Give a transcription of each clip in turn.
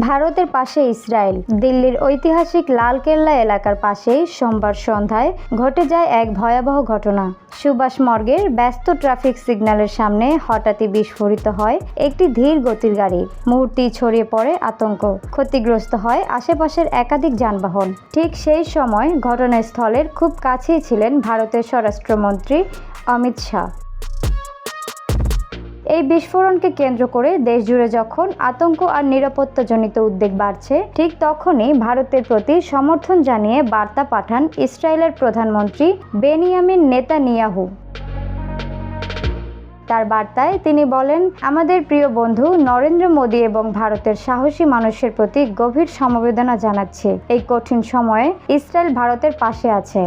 ভারতের পাশে ইসরায়েল। দিল্লির ঐতিহাসিক লালকেল্লা এলাকার পাশেই সোমবার সন্ধ্যায় ঘটে যায় এক ভয়াবহ ঘটনা। সুভাষ মর্গের ব্যস্ত ট্রাফিক সিগন্যালের সামনে হঠাৎই বিস্ফোরিত হয় একটি ধীর গতির গাড়ি। মুহূর্তেই ছড়িয়ে পড়ে আতঙ্ক। ক্ষতিগ্রস্ত হয় আশেপাশের একাধিক যানবাহন। ঠিক সেই সময় ঘটনাস্থলের খুব কাছেই ছিলেন ভারতের স্বরাষ্ট্রমন্ত্রী অমিত শাহ। এই বিস্ফোরণকে কেন্দ্র করে দেশজুড়ে যখন আতঙ্ক আর নিরাপত্তাজনিত উদ্বেগ বাড়ছে, ঠিক তখনই ভারতের প্রতি সমর্থন জানিয়ে বার্তা পাঠান ইসরায়েলের প্রধানমন্ত্রী বেনিয়ামিন নেতানিয়াহু। তার বার্তায় তিনি বলেন, আমাদের প্রিয় বন্ধু নরেন্দ্র মোদী এবং ভারতের সাহসী মানুষের প্রতি গভীর সমবেদনা জানাচ্ছে। এই কঠিন সময়ে ইসরায়েল ভারতের পাশে আছে।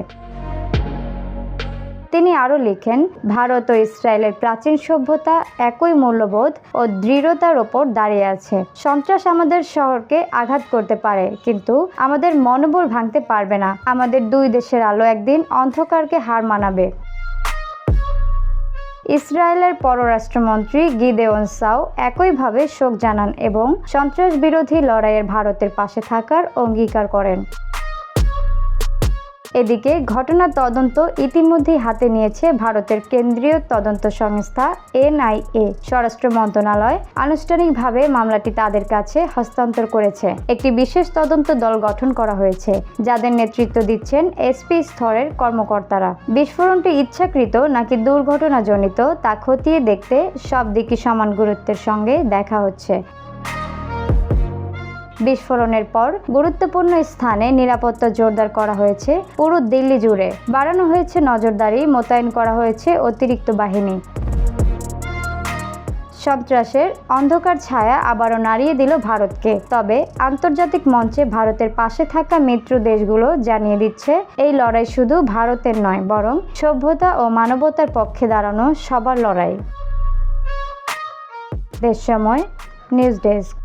তিনি আরও লিখেন, ভারত ও ইসরায়েলের প্রাচীন সভ্যতা একই মূল্যবোধ ও দৃঢ়তার ওপর দাঁড়িয়ে আছে। সন্ত্রাস আমাদের শহরকে আঘাত করতে পারে, কিন্তু আমাদের মনোবল ভাঙতে পারবে না। আমাদের দুই দেশের আলো একদিন অন্ধকারকে হার মানাবে। ইসরায়েলের পররাষ্ট্রমন্ত্রী গিদেওন সাও একইভাবে শোক জানান এবং সন্ত্রাস বিরোধী লড়াইয়ের ভারতের পাশে থাকার অঙ্গীকার করেন। এদিকে ঘটনার তদন্ত ইতিমধ্যেই হাতে নিয়েছে ভারতের কেন্দ্রীয় তদন্ত সংস্থা এনআইএ। স্বরাষ্ট্র মন্ত্রণালয় আনুষ্ঠানিকভাবে মামলাটি তাদের কাছে হস্তান্তর করেছে। একটি বিশেষ তদন্ত দল গঠন করা হয়েছে, যাদের নেতৃত্ব দিচ্ছেন এসপি স্তরের কর্মকর্তারা। বিস্ফোরণটি ইচ্ছাকৃত নাকি দুর্ঘটনাজনিত তা খতিয়ে দেখতে সব দিকই সমান গুরুত্বের সঙ্গে দেখা হচ্ছে। বিস্ফোরণের পর গুরুত্বপূর্ণ স্থানে নিরাপত্তা জোরদার করা হয়েছে পুরো দিল্লি জুড়ে। বাড়ানো হয়েছে নজরদারি, মোতায়েন করা হয়েছে অতিরিক্ত বাহিনী। সন্ত্রাসের অন্ধকার ছায়া আবারও নাড়িয়ে দিল ভারতকে। তবে আন্তর্জাতিক মঞ্চে ভারতের পাশে থাকা মিত্র দেশগুলো জানিয়ে দিচ্ছে, এই লড়াই শুধু ভারতের নয়, বরং সভ্যতা ও মানবতার পক্ষে দাঁড়ানো সবার লড়াই। দেশ সময়, নিউজ ডেস্ক।